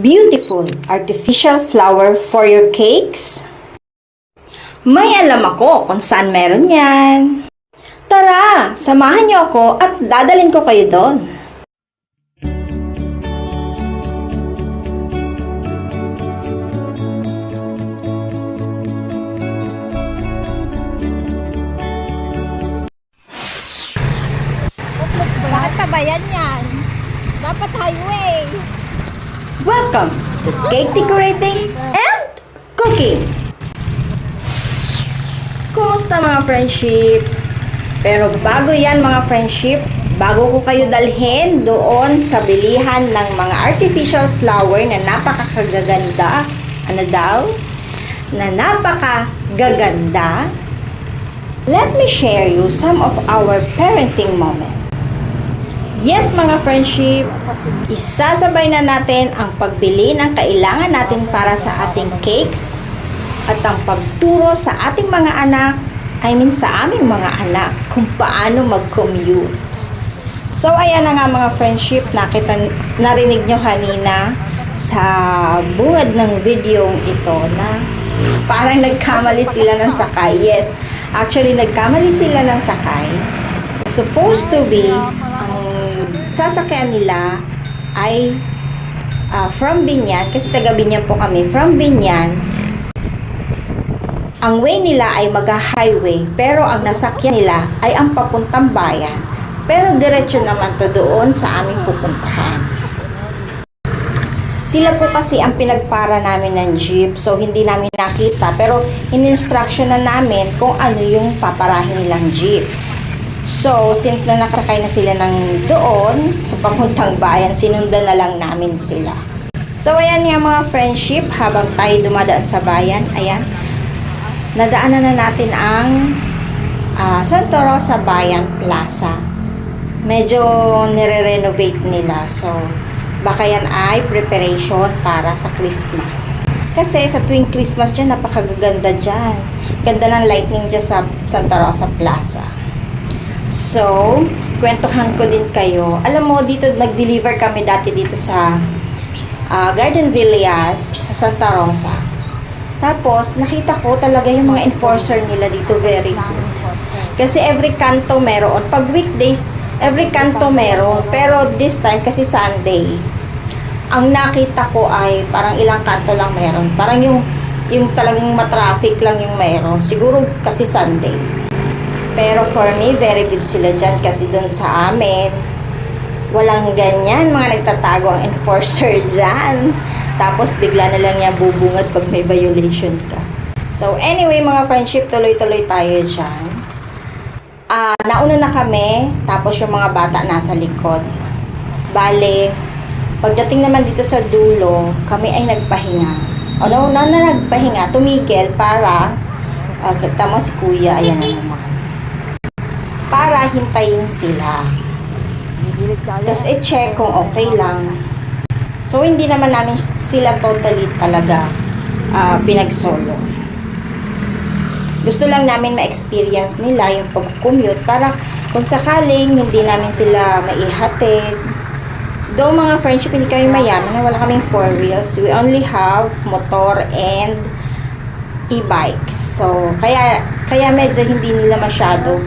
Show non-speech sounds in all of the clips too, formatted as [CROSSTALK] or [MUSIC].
beautiful artificial flower for your cakes? May alam ako kung saan meron yan. Tara, samahan niyo ako at dadalhin ko kayo doon. Bakit ka ba yan yan? Dapat highway. Welcome to cake decorating and cooking. Kumusta mga friendship? Pero bago yan mga friendship, bago ko kayo dalhin doon sa bilihan ng mga artificial flower na napakakagaganda, ano daw? Na napakagaganda, let me share you some of our parenting moment. Yes mga friendship, isasabay na natin ang pagbili ng kailangan natin para sa ating cakes at ang pagturo sa ating mga anak, I mean sa aming mga anak, kung paano mag-commute. So ayan na nga mga friendship, nakita, narinig nyo kanina sa bungad ng videong ito na parang nagkamali sila ng sakay. Yes, actually nagkamali sila ng sakay. Supposed to be, sasakyan nila ay ah, from Binyan, kasi taga Binyan po kami, from Binyan, ang way nila ay mag-highway, pero ang nasakyan nila ay ang papuntang bayan. Pero diretso naman to doon sa aming pupuntahan. Sila po kasi ang pinagpara namin ng jeep, so hindi namin nakita. Pero in-instruction na namin kung ano yung paparahin nilang jeep. So, since na nakasakay na sila ng doon sa papuntang bayan, sinundan na lang namin sila. So, ayan nga mga friendship, habang tayo dumadaan sa bayan, ayan, nadaanan na natin ang ah, Santa Rosa Bayan Plaza. Medyo nire-renovate nila. So, baka yan ay preparation para sa Christmas. Kasi sa tuwing Christmas dyan, napakagaganda dyan. Ganda ng lightning dyan sa Santa Rosa Plaza. So, kwentuhan ko din kayo. Alam mo, dito nag-deliver kami dati dito sa ah, Garden Villas sa Santa Rosa. Tapos, nakita ko talaga yung mga enforcer nila dito very good. Kasi every kanto meron. Pag weekdays, every kanto meron. Pero this time, kasi Sunday, ang nakita ko ay parang ilang kanto lang meron. Parang yung, yung talagang matraffic lang yung meron. Siguro kasi Sunday. Pero for me, very good sila dyan kasi dun sa amin, walang ganyan, mga nagtatago ang [LAUGHS] enforcer dyan. Tapos bigla na lang yan bubungad pag may violation ka. So anyway, mga friendship, tuloy-tuloy tayo dyan. Ah, nauna na kami, tapos yung mga bata nasa likod. Bale, pagdating naman dito sa dulo, kami ay nagpahinga. O no, na, na nagpahinga, tumigil para, uh, tama si kuya, ayan na naman. Para hintayin sila. Tapos i-check kung okay lang. So, hindi naman namin sila totally talaga ah, pinagsolo. Gusto lang namin ma-experience nila yung pag-commute para kung sakaling hindi namin sila maihatid. Though mga friendship, hindi kami mayaman na wala kaming four wheels. We only have motor and e-bikes. So, kaya, kaya medyo hindi nila masyado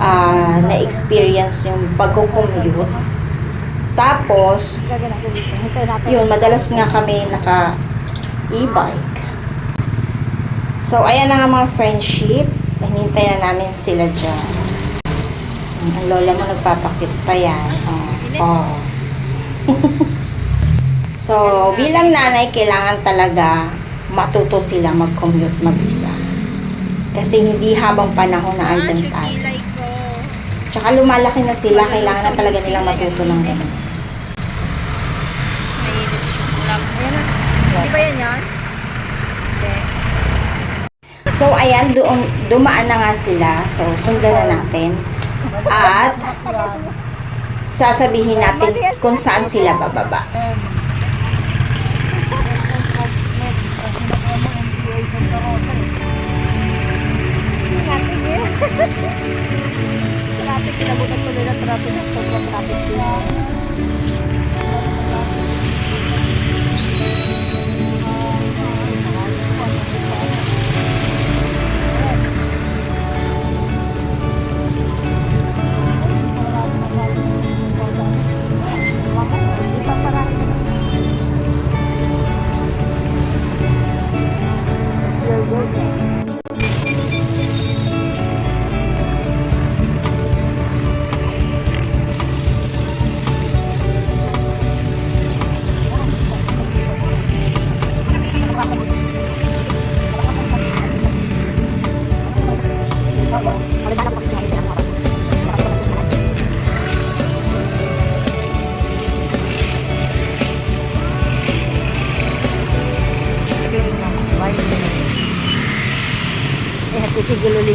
ah, na-experience yung pag-commute. Tapos, yun, madalas nga kami naka e-bike. So, ayan na nga mga friendship. Hinintay na namin sila dyan. Ang lola mo nagpapakit pa yan. Oh. oh. [LAUGHS] so, bilang nanay, kailangan talaga matuto sila mag-commute mag-isa. Kasi hindi habang panahon na andyan tayo. Tsaka lumalaki na sila, kailangan na talaga nilang matuto ng ganun. Mahilig siya. Di ba yan. So, ayan, doon, dumaan na nga sila. So, sundan na natin. At, sasabihin natin kung saan sila bababa.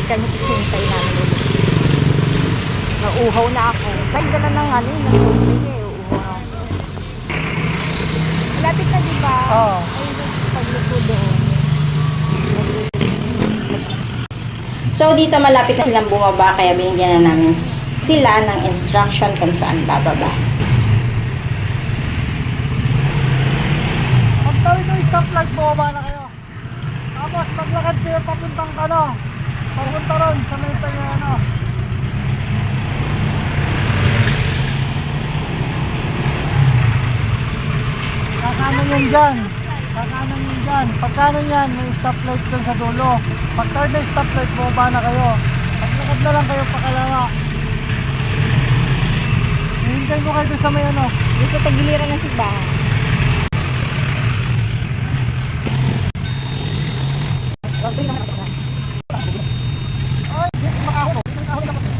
Gululikan yung isintay namin ulit. Nauuhaw na ako. Kahit dala ng ano yun, ng tubig eh. Uuhaw. Malapit na di ba? Oo. Ayun pagluto doon. So, dito malapit na silang bumaba, kaya binigyan na namin sila ng instruction kung saan bababa. Pagtawid ng stoplight, bumaba na kayo. Tapos maglakad kayo papuntang ano, papunta ron sa may ano. Kakanan yan dyan. Kakanan yan dyan. Pagkanan yan, may stoplight dun sa dulo. Pagtawid ng stoplight, bumaba na kayo. Maglakad na lang kayo pakalawa. Hihintayin ko kayo sa may ano. Gusto tagiliran ng simbahan.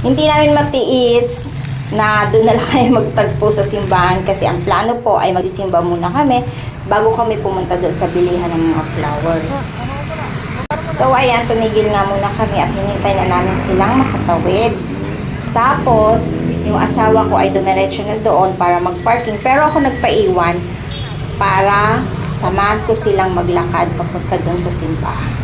Hindi namin matiis na doon na lang [LAUGHS] kayo magtagpo sa simbahan kasi ang plano po ay magsisimba muna kami bago kami pumunta doon sa bilihan ng mga flowers. So ayan, tumigil nga muna kami at hinintay na namin silang makatawid. Tapos, yung asawa ko ay dumiretso na doon para mag-parking pero ako nagpaiwan para samahan ko silang maglakad papunta doon sa simbahan.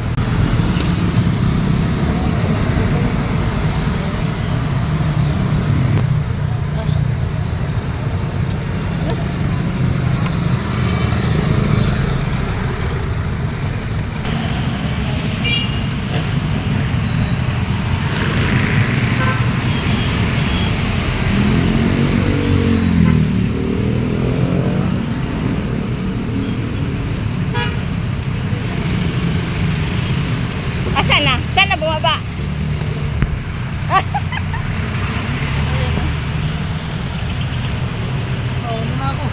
Asan na? Saan na bumaba? Oh, ano na ako.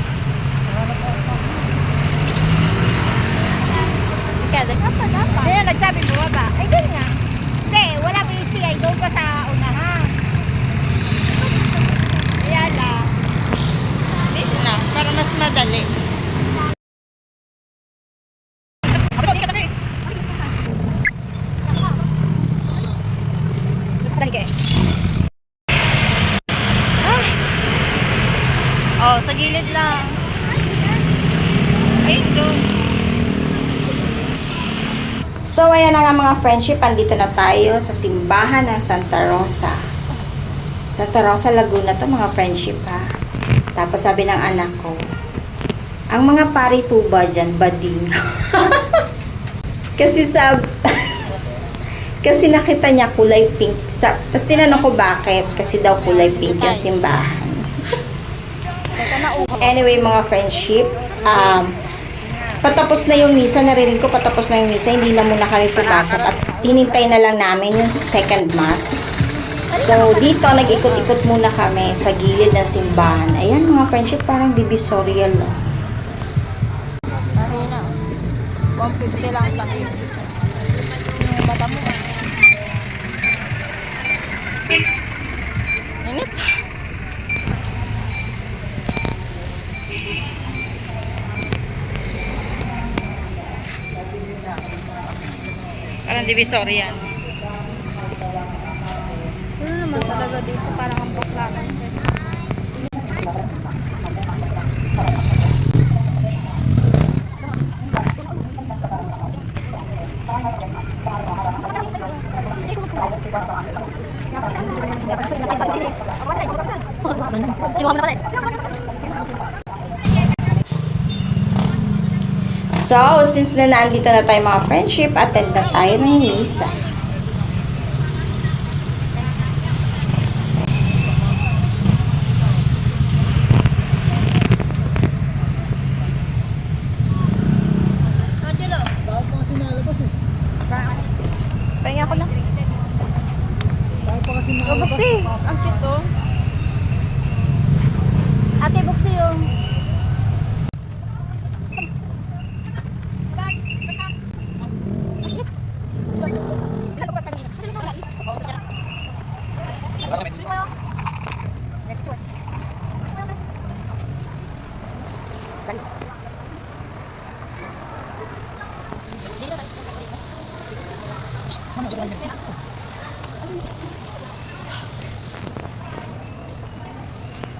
Ikaw, dapat, dapat. Hindi, nagsabi bumaba. Ay, doon nga. Hindi, wala pa yung stay. Doon pa sa unahan. Kaya lang. Dito na, para mas madali. Oh, sa gilid lang. Ayun doon. So, ayan na nga mga friendship, andito na tayo sa simbahan ng Santa Rosa. Santa Rosa, Laguna to mga friendship ha. Tapos sabi ng anak ko, ang mga pari po ba dyan, bading? [LAUGHS] kasi sab... [LAUGHS] kasi nakita niya kulay pink. Sa, tapos tinanong ko bakit, kasi daw kulay pink yung simbahan. Anyway, mga friendship, um, patapos na yung misa, narinig ko patapos na yung misa, hindi na muna kami pumasok at hinintay na lang namin yung second mass. So, dito, nag-ikot-ikot muna kami sa gilid ng simbahan. Ayan, mga friendship, parang divisoryal. No? Mahina. 150 lang lang Parang divisory yan. Ano naman talaga dito? Parang ang baklaran. So, since na nandito na tayo mga friendship, attend na tayo ng misa.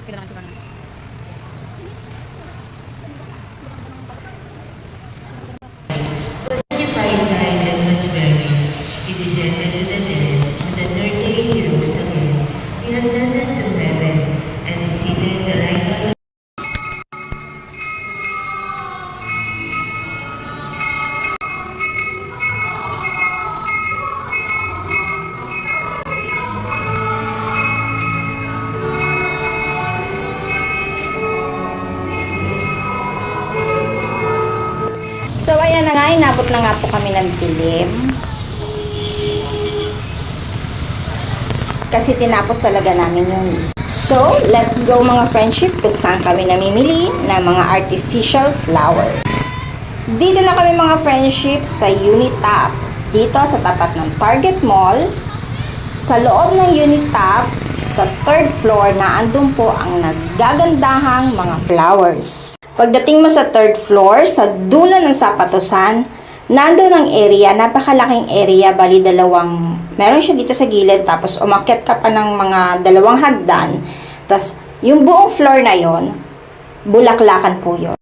Kita na kami ng dilim. Kasi tinapos talaga namin yung. So, let's go mga friendship kung saan kami namimili ng mga artificial flowers. Dito na kami mga friendship sa Unitap. Dito sa tapat ng Target Mall. Sa loob ng Unitap, sa third floor na andun po ang naggagandahang mga flowers. Pagdating mo sa third floor, sa dulo ng sapatosan, nandun ang area, napakalaking area, bali dalawang, meron siya dito sa gilid, tapos umakyat ka pa ng mga dalawang hagdan, tapos yung buong floor na yon bulaklakan po yon.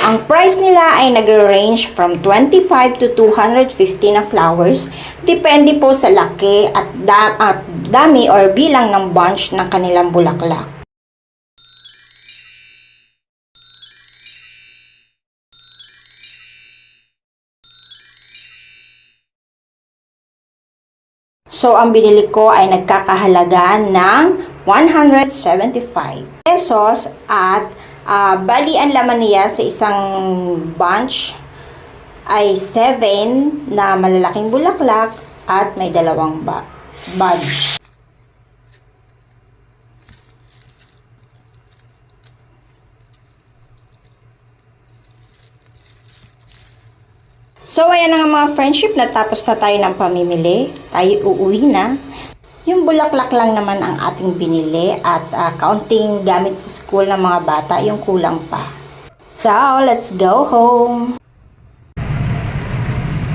Ang price nila ay nagre-range from 25 to 250 na flowers. Depende po sa laki at, da- at dami or bilang ng bunch ng kanilang bulaklak. So, ang binili ko ay nagkakahalaga ng 175 pesos at ah, bali ang laman niya sa isang bunch ay 7 na malalaking bulaklak at may dalawang ba bunch. So, ayan na mga friendship, natapos na tayo ng pamimili. Tayo uuwi na. Yung bulaklak lang naman ang ating binili at ah, kaunting gamit sa school ng mga bata, yung kulang pa. So, let's go home.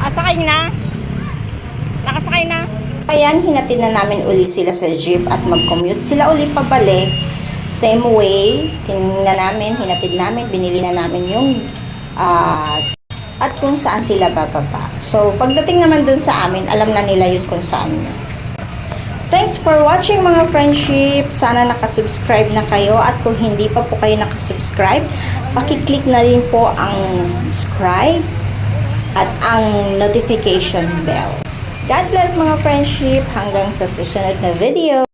Ah, sakay na? Nakasakay na? Ayan, hinatid na namin uli sila sa jeep at mag-commute sila uli pabalik. Same way, tinignan namin, hinatid namin, binili na namin yung ah, at kung saan sila bababa. So, pagdating naman dun sa amin, alam na nila yun kung saan yun. Thanks for watching mga friendship. Sana nakasubscribe na kayo at kung hindi pa po kayo nakasubscribe, pakiclick na rin po ang subscribe at ang notification bell. God bless mga friendship hanggang sa susunod na video.